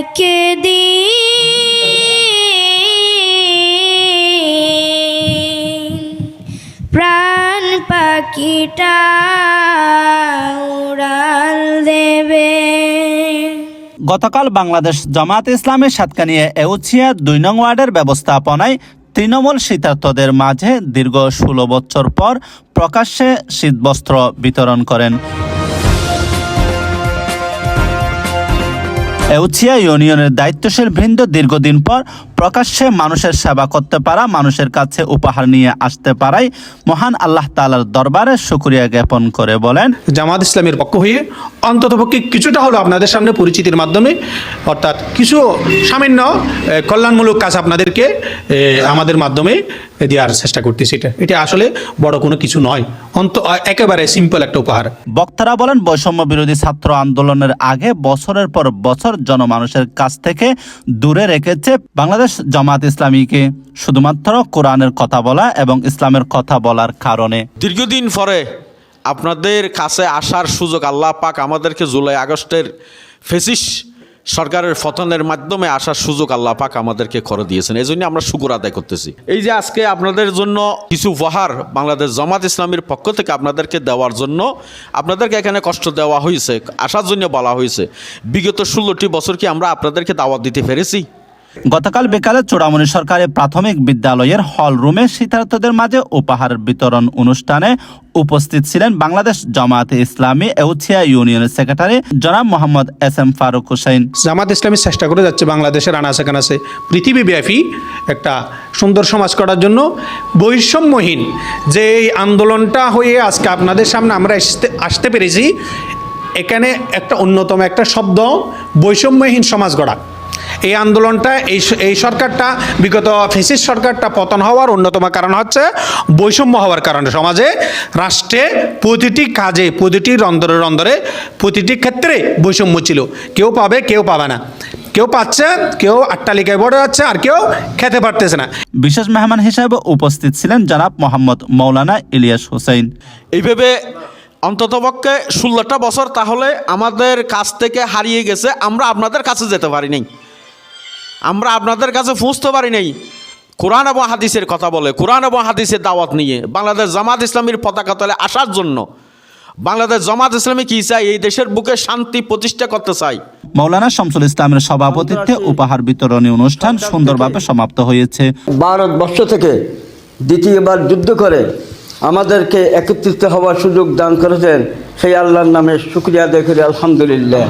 একদিন প্রাণ পাখিটা উড়াল দেবে। গতকাল বাংলাদেশ জামাত ইসলামের সাতকানিয়া এউছিয়া দুই নং ওয়ার্ডের ব্যবস্থাপনায় তৃণমূল শীতার্থদের মাঝে দীর্ঘ ষোলো বছর পর প্রকাশ্যে শীতবস্ত্র বিতরণ করেন। এউছিয়া ইউনিয়নের দায়িত্বশীল বৃন্দ দীর্ঘদিন পর প্রকাশ্যে মানুষের সেবা করতে পারা মানুষের কাছে উপহার নিয়ে আসতে পারায় মহান আল্লাহ তালার দরবারে শুক্রিয়া জ্ঞাপন করে বলেন। জামাত ইসলামের পক্ষ হয়ে অন্ততপক্ষে কিছুটা হলো আপনাদের সামনে পরিচিতির মাধ্যমে অর্থাৎ কিছু সামান্য কল্যাণমূলক কাজ আপনাদেরকে আমাদের মাধ্যমে দেওয়ার চেষ্টা করতেছি এটা। এটা আসলে বড় কোনো কিছু নয়। অন্ত একেবারে সিম্পল একটা উপহার। বক্তারা বলেন বৈষম্য বিরোধী ছাত্র আন্দোলনের আগে বছরের পর বছর জনমানুষের কাছ থেকে দূরে রেখেছে বাংলাদেশ জামাত ইসলামীকে, শুধুমাত্র কোরআনের কথা বলা এবং ইসলামের কথা বলার কারণে। দীর্ঘদিন পরে আপনাদের কাছে আসার সুযোগ আল্লাহ পাক আমাদেরকে জুলাই আগস্টের ফেসিস সরকারের ফতনের মাধ্যমে আসার সুযোগ আল্লাহ পাক আমাদেরকে করে দিয়েছেন। এই জন্য আমরা শুকুর আদায় করতেছি। এই যে আজকে আপনাদের জন্য কিছু উপহার বাংলাদেশ জামাত ইসলামের পক্ষ থেকে আপনাদেরকে দেওয়ার জন্য, আপনাদেরকে এখানে কষ্ট দেওয়া হয়েছে, আসার জন্য বলা হয়েছে। বিগত ষোলোটি বছর কি আমরা আপনাদেরকে দাওয়াত দিতে পেরেছি? গতকাল বিকালে চূড়ামণি সরকারি প্রাথমিক বিদ্যালয়ের হল রুমে শীতার্থদের মাঝে উপহার বিতরণ অনুষ্ঠানে উপস্থিত ছিলেন বাংলাদেশ জামায়াতে ইসলামী এউছিয়া ইউনিয়নের সেক্রেটারি জনাব মোহাম্মদ এস এম ফারুক হুসাইন জামাত ইসলামী চেষ্টা করে যাচ্ছে বাংলাদেশের আনাচে কানাচে পৃথিবীব্যাপী একটা সুন্দর সমাজ করার জন্য বৈষম্যহীন যে এই আন্দোলনটা হয়ে আজকে আপনাদের সামনে আমরা আসতে পেরেছি, এখানে একটা অন্যতম একটা শব্দ, বৈষম্যহীন সমাজ গড়া। এই আন্দোলনটা এই এই সরকারটা বিগত ফেসিস সরকারটা পতন হওয়ার অন্যতম কারণ হচ্ছে বৈষম্য হওয়ার কারণে। সমাজে রাষ্ট্রে প্রতিটি কাজে প্রতিটি রন্ধরে রন্ধরে প্রতিটি ক্ষেত্রে বৈষম্য ছিল। কেউ পাবে কেউ পাবে না। কেউ পাচ্ছে কেউ আট্টালিকায় বড় যাচ্ছে আর কেউ খেতে পারতেছে না। বিশেষ মেহমান হিসাবে উপস্থিত ছিলেন জনাব মোহাম্মদ মৌলানা ইলিয়াস হুসাইন এইভাবে অন্ততপক্ষে ষোলোটা বছর তাহলে আমাদের কাছ থেকে হারিয়ে গেছে আমরা আপনাদের কাছে যেতে পারি নাই আমরা আপনাদের কাছে পৌঁছতে পারি নাই। কোরআন এবং হাদিসের কথা বলে কোরআন এবং হাদিসের দাওয়াত নিয়ে বাংলাদেশ জামাত ইসলামীর পতাকা তলে আসার জন্য বাংলাদেশ জামাত ইসলামী কী চাই এই দেশের বুকে শান্তি প্রতিষ্ঠা করতে চাই মৌলানা শামসুল ইসলামের সভাপতিত্বে উপহার বিতরণী অনুষ্ঠান সুন্দরভাবে সমাপ্ত হয়েছে। ভারতবর্ষ থেকে দ্বিতীয়বার যুদ্ধ করে আমাদেরকে একত্রিত হওয়ার সুযোগ দান করেছেন। সেই আল্লাহর নামে শুক্রিয়া আদায় করি আলহামদুলিল্লাহ।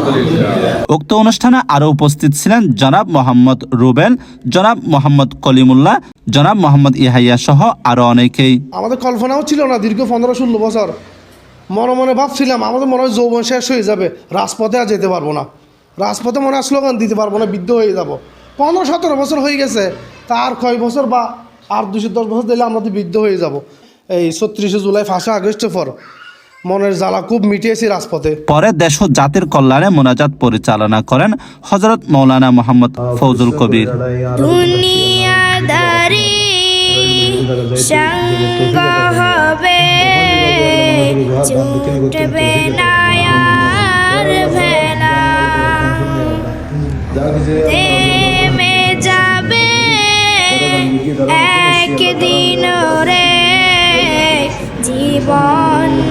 উক্ত অনুষ্ঠানে আরও উপস্থিত ছিলেন জনাব মোহাম্মদ রুবেল জনাব মোহাম্মদ কলিমুল্লাহ জনাব মোহাম্মদ ইহাইয়া সহ আরও অনেকেই। আমাদের কল্পনাও ছিল না দীর্ঘ পনেরো ষোলো বছর। মনে মনে ভাবছিলাম আমাদের মনে হয় যৌবন শেষ হয়ে যাবে রাজপথে আর যেতে পারব না। রাজপথে মনে হয় স্লোগান দিতে পারব না বৃদ্ধ হয়ে যাব। পনেরো সতেরো বছর হয়ে গেছে তার কয় বছর বা আর দুশো দশ বছর দিলে আমরা তো বৃদ্ধ হয়ে যাব। এই ছত্রিশে জুলাই ফাঁসে আগস্টের পর মনের জ্বালা খুব মিটিয়েছি রাজপথে। পরে দেশ ও জাতির কল্যাণে মোনাজাত পরিচালনা করেন হজরত মৌলানা মোহাম্মদ ফৌজুল কবির। হবে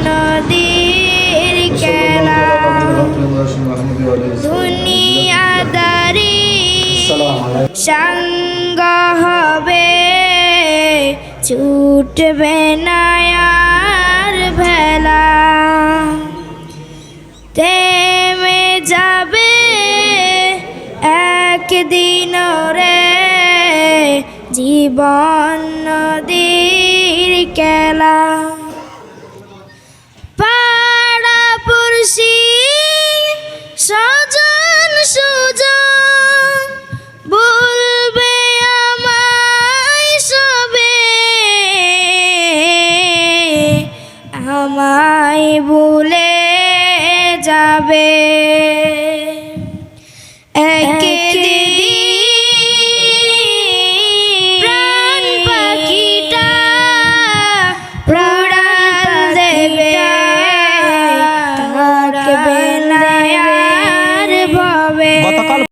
নদীর খেলা। দুনিয়াদারি সঙ্গ হবে ছুটবে না আর ভেলা। থেমে যাবে একদিন রে জীবন নদীর খেলা যাবে। একে